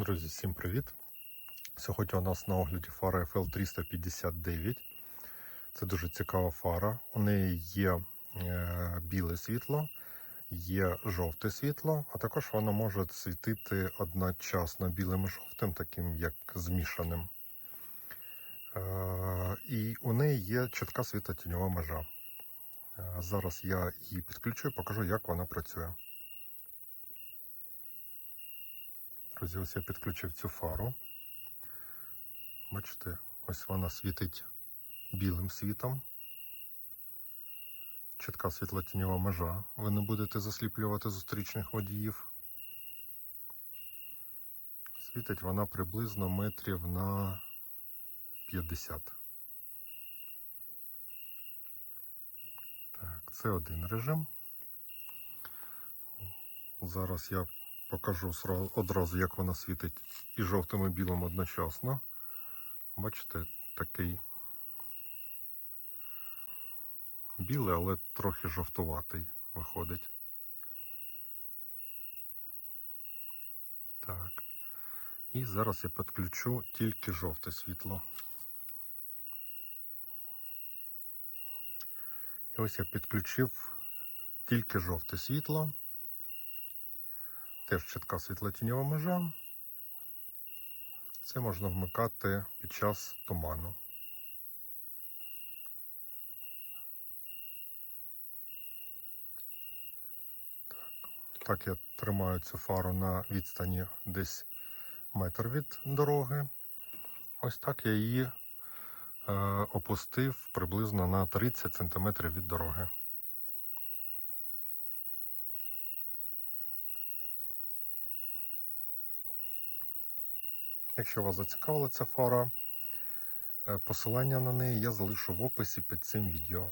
Друзі, всім привіт! Сьогодні у нас на огляді фара FL359. Це дуже цікава фара. У неї є е, біле світло, є жовте світло, а також вона може світити одночасно білим і жовтим, таким як змішаним. Е, і у неї є чітка світлотіньова межа. Е, зараз я її підключу і покажу, як вона працює. Друзі, ось я підключив цю фару. Бачите, ось вона світить білим світом. Чітка світлотіньова межа. Ви не будете засліплювати зустрічних водіїв. Світить вона приблизно метрів на 50. Так, це один режим. Зараз я покажу одразу, як вона світить і жовтим, і білим одночасно. Бачите, такий білий, але трохи жовтуватий виходить. Так. І зараз я підключу тільки жовте світло. І ось я підключив тільки жовте світло. Теж чітка світлотіньова межа. Це можна вмикати під час туману. Так, я тримаю цю фару на відстані десь метр від дороги. Ось так я її е, опустив приблизно на 30 см від дороги. Якщо вас зацікавила ця фара, е, посилання на неї я залишу в описі під цим відео.